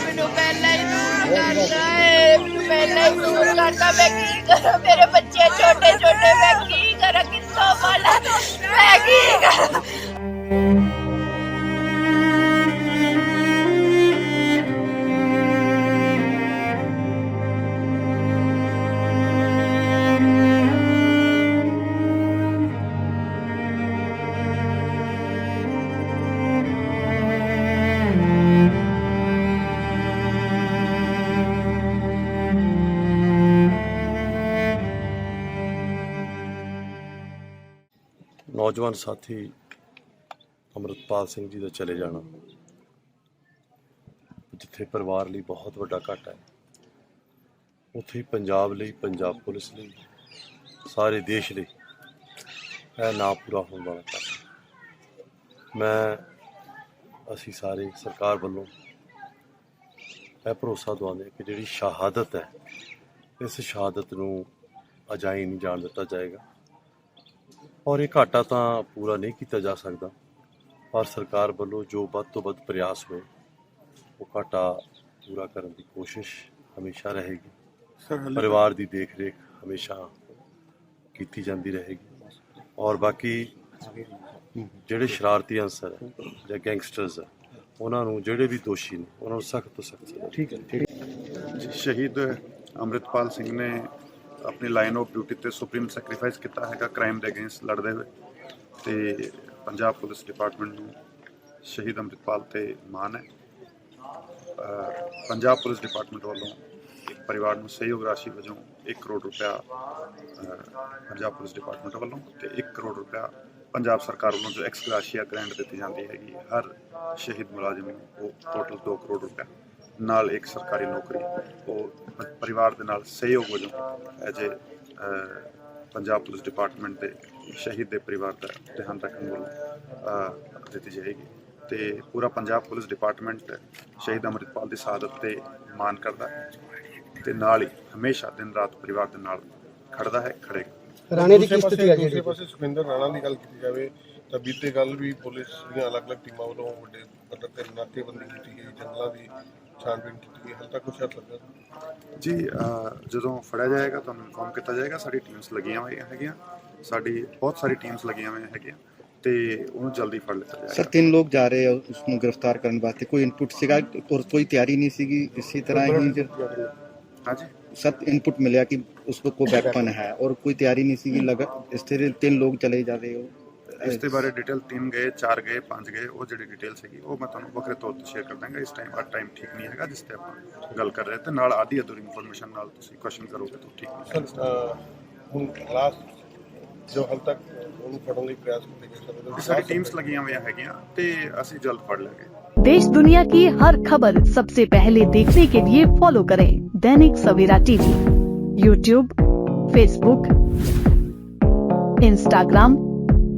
ਮੈਨੂੰ ਪਹਿਲਾਂ ਹੀ ਹੀ ਦੂਰ ਕਰਦਾ ਮੈਂ ਕੀ ਕਰਾਂ ਮੇਰੇ ਬੱਚੇ ਛੋਟੇ ਛੋਟੇ ਮੈਂ ਨੌਜਵਾਨ ਸਾਥੀ ਅਮਰਤਪਾਲ ਸਿੰਘ ਜੀ ਦਾ ਚਲੇ ਜਾਣਾ। ਜਿੱਥੇ ਪਰਿਵਾਰ ਲਈ ਬਹੁਤ ਵੱਡਾ ਘਾਟਾ ਹੈ। ਉੱਥੇ ਹੀ ਪੰਜਾਬ ਲਈ, ਪੰਜਾਬ ਪੁਲਿਸ ਲਈ, ਸਾਰੇ ਦੇਸ਼ ਲਈ ਇਹ ਨਾ ਪੂਰਾ ਹੋਣ ਵਾਲਾ ਘਾਟਾ ਮੈਂ, ਅਸੀਂ ਸਾਰੇ ਸਰਕਾਰ ਵੱਲੋਂ ਇਹ ਭਰੋਸਾ ਦਵਾਉਂਦੇ ਹਾਂ ਕਿ ਜਿਹੜੀ ਸ਼ਹਾਦਤ ਹੈ, ਇਸ ਸ਼ਹਾਦਤ ਨੂੰ ਅਜਾਈ ਨਹੀਂ ਜਾਣ ਦਿੱਤਾ ਜਾਏਗਾ। ਔਰ ਇਹ ਘਾਟਾ ਤਾਂ ਪੂਰਾ ਨਹੀਂ ਕੀਤਾ ਜਾ ਸਕਦਾ। ਪਰ ਸਰਕਾਰ ਵੱਲੋਂ ਜੋ ਵੱਧ ਤੋਂ ਵੱਧ ਪ੍ਰਯਾਸ ਹੋਏ ਉਹ ਘਾਟਾ ਪੂਰਾ ਕਰਨ ਦੀ ਕੋਸ਼ਿਸ਼ ਹਮੇਸ਼ਾ ਰਹੇਗੀ। ਪਰਿਵਾਰ ਦੀ ਦੇਖ ਰੇਖ ਹਮੇਸ਼ਾ ਕੀਤੀ ਜਾਂਦੀ ਰਹੇਗੀ। ਔਰ ਬਾਕੀ ਜਿਹੜੇ ਸ਼ਰਾਰਤੀ ਅੰਸਰ ਹੈ ਜਾਂ ਗੈਂਗਸਟਰਸ ਹੈ ਉਹਨਾਂ ਨੂੰ ਜਿਹੜੇ ਵੀ ਦੋਸ਼ੀ ਨੇ ਉਹਨਾਂ ਨੂੰ ਸਖਤ ਤੋਂ ਸਖਤ ਠੀਕ ਹੈ। ਸ਼ਹੀਦ ਅੰਮ੍ਰਿਤਪਾਲ ਸਿੰਘ ਨੇ ਆਪਣੀ ਲਾਈਨ ਆਫ ਡਿਊਟੀ ਤੇ ਸੁਪਰੀਮ ਸੈਕਰੀਫਾਈਸ ਕੀਤਾ ਹੈਗਾ ਕ੍ਰਾਈਮ ਦੇ ਅਗੇਂਸਟ ਲੜਦੇ ਹੋਏ। ਤੇ ਪੰਜਾਬ ਪੁਲਿਸ ਡਿਪਾਰਟਮੈਂਟ ਨੂੰ ਸ਼ਹੀਦ ਅੰਮ੍ਰਿਤਪਾਲ ਤੇ ਮਾਣ ਹੈ। ਪੰਜਾਬ ਪੁਲਿਸ ਡਿਪਾਰਟਮੈਂਟ ਵੱਲੋਂ ਇੱਕ ਪਰਿਵਾਰ ਨੂੰ ਸਹਿਯੋਗ ਰਾਸ਼ੀ ਵਜੋਂ 1 ਕਰੋੜ ਰੁਪਇਆ ਪੰਜਾਬ ਪੁਲਿਸ ਡਿਪਾਰਟਮੈਂਟ ਵੱਲੋਂ ਤੇ 1 ਕਰੋੜ ਰੁਪਇਆ ਪੰਜਾਬ ਸਰਕਾਰ ਵੱਲੋਂ ਜੋ ਐਕਸ ਗ੍ਰਾਸ਼ੀਆ ਗ੍ਰਾਂਟ ਦਿੱਤੀ ਜਾਂਦੀ ਹੈਗੀ, ਹਰ ਸ਼ਹੀਦ ਮੁਲਾਜ਼ਮ ਨੂੰ ਉਹ ਟੋਟਲ 2 ਕਰੋੜ ਰੁਪਇਆ। ਨਾਲ ਇੱਕ ਸਰਕਾਰੀ ਨੌਕਰੀ ਉਹ ਪਰਿਵਾਰ ਦੇ ਨਾਲ ਸਹਿਯੋਗ ਵਜੋਂ ਐਜ ਪੰਜਾਬ ਪੁਲਿਸ ਡਿਪਾਰਟਮੈਂਟ ਦੇ ਸ਼ਹੀਦ ਦੇ ਪਰਿਵਾਰ ਦਾ ਧਿਆਨ ਰੱਖਣ ਵੱਲੋਂ ਦਿੱਤੀ ਜਾਏਗੀ। ਤੇ ਪੂਰਾ ਪੰਜਾਬ ਪੁਲਿਸ ਡਿਪਾਰਟਮੈਂਟ ਸ਼ਹੀਦ ਅੰਮ੍ਰਿਤਪਾਲ ਦੀ ਸ਼ਹਾਦਤ ਤੇ ਮਾਣ ਕਰਦਾ ਹੈ ਤੇ ਨਾਲ ਹੀ ਹਮੇਸ਼ਾ ਦਿਨ ਰਾਤ ਪਰਿਵਾਰ ਦੇ ਨਾਲ ਖੜਦਾ ਹੈ ਖੜੇਗਾ ਰਾਣੇ ਦੀ ਦੂਸਰੇ ਕੀ ਪਾਸੇ- ਸਥਿਤੀ ਹੈ ਜੀ? ਦੂਸਰੇ ਪਾਸੇ ਸੁਖਿੰਦਰ ਰਾਣਾ ਦੀ ਗੱਲ ਕੀਤੀ ਜਾਵੇ ਤਾਂ ਬੀਤੇ ਕੱਲ ਵੀ ਪੁਲਿਸ ਦੀਆਂ ਅਲੱਗ-ਅਲੱਗ ਟੀਮਾਂ ਵੱਲੋਂ ਵੱਡੇ ਪੱਧਰ ਤੇ ਨਾਕੇਬੰਦੀ ਕੀਤੀ ਗਈ ਜੰਗਲਾਂ ਦੀ ਛਾਣਬੀਨ ਕੀਤੀ ਗਈ ਹਾਲੇ ਤੱਕ ਕੁਝ ਹੱਥ ਲੱਗਾ ਜੀ ਜਦੋਂ ਫੜਿਆ ਜਾਏਗਾ ਤੁਹਾਨੂੰ ਇਨਫੋਰਮ ਕੀਤਾ ਜਾਏਗਾ ਸਾਡੀ ਟੀਮਸ ਲੱਗੀਆਂ ਹੋਈਆਂ ਹੈਗੀਆਂ। ਸਾਡੀ ਬਹੁਤ ਸਾਰੀ ਟੀਮਸ ਲੱਗੀਆਂ ਹੋਈਆਂ ਹੈਗੀਆਂ ਤੇ ਉਹਨੂੰ ਜਲਦੀ ਫੜ ਲਿਆ ਜਾਏਗਾ। ਸਰ ਤਿੰਨ ਲੋਕ ਜਾ ਰਹੇ ਆ ਉਸ ਨੂੰ ਗ੍ਰਿਫਤਾਰ ਕਰਨ ਵਾਸਤੇ। ਕੋਈ ਇਨਪੁਟ ਸੀਗਾ ਔਰ ਕੋਈ ਤਿਆਰੀ ਨਹੀਂ ਸੀਗੀ ਇਸੇ ਤਰ੍ਹਾਂ ਹੀ ਹਾਂਜੀ। ਸਤ ਇਨਪੁਟ ਮਿਲਿਆ ਕਿ ਉਸ ਕੋ ਬੈਕਪਨ ਹੈ ਔਰ ਕੋਈ ਤਿਆਰੀ ਨਹੀਂ ਸੀਗੀ ਲਗਾ ਇਸ ਤਰ੍ਹਾਂ ਤਿੰਨ ਲੋਕ ਚਲੇ ਜਾ ਰਹੇ ਹੋ। ਇਸ ਦੇ ਬਾਰੇ ਡਿਟੇਲ ਤਿੰਨ ਗਏ ਚਾਰ ਗਏ ਪੰਜ ਗਏ ਉਹ ਜਿਹੜੀ ਡਿਟੇਲ ਹੈਗੀ ਉਹ ਮੈਂ ਤੁਹਾਨੂੰ ਵੱਖਰੇ ਤੌਰ ਤੇ ਸ਼ੇਅਰ ਕਰ ਦਾਂਗਾ ਇਸ ਟਾਈਮ ਆ ਟਾਈਮ ਠੀਕ ਨਹੀਂ ਹੈਗਾ ਜਿਸ ਤੇ ਆਪਾਂ ਗੱਲ ਕਰ ਰਹੇ ਤੇ ਨਾਲ ਆਦੀ ਅਧੂਰੀ ਇਨਫੋਰਮੇਸ਼ਨ ਨਾਲ ਤੁਸੀਂ ਕੁਐਸਚਨ ਕਰੋਗੇ ਤਾਂ ਠੀਕ ਨਹੀਂ ਸਰ ਅਹ, ਹੁਣ ਲਾਸਟ ਜੋ ਹਾਲ ਤੱਕ ਉਹਨੂੰ ਫੜਨ ਲਈ ਪ੍ਰਯਾਸ ਕੀਤੇ ਗਏ ਸਰ ਉਹਦੇ ਸਾਡੀ ਵਿੱਚ ਟੀਮਸ ਲੱਗੀਆਂ ਹੋਈਆਂ ਹੈਗੀਆਂ ਤੇ ਅਸੀਂ ਜਲਦ ਫੜ ਲਾਂਗੇ देश दुनिया की हर खबर सबसे पहले देखने के लिए फॉलो करें Dainik Savera TV YouTube Facebook Instagram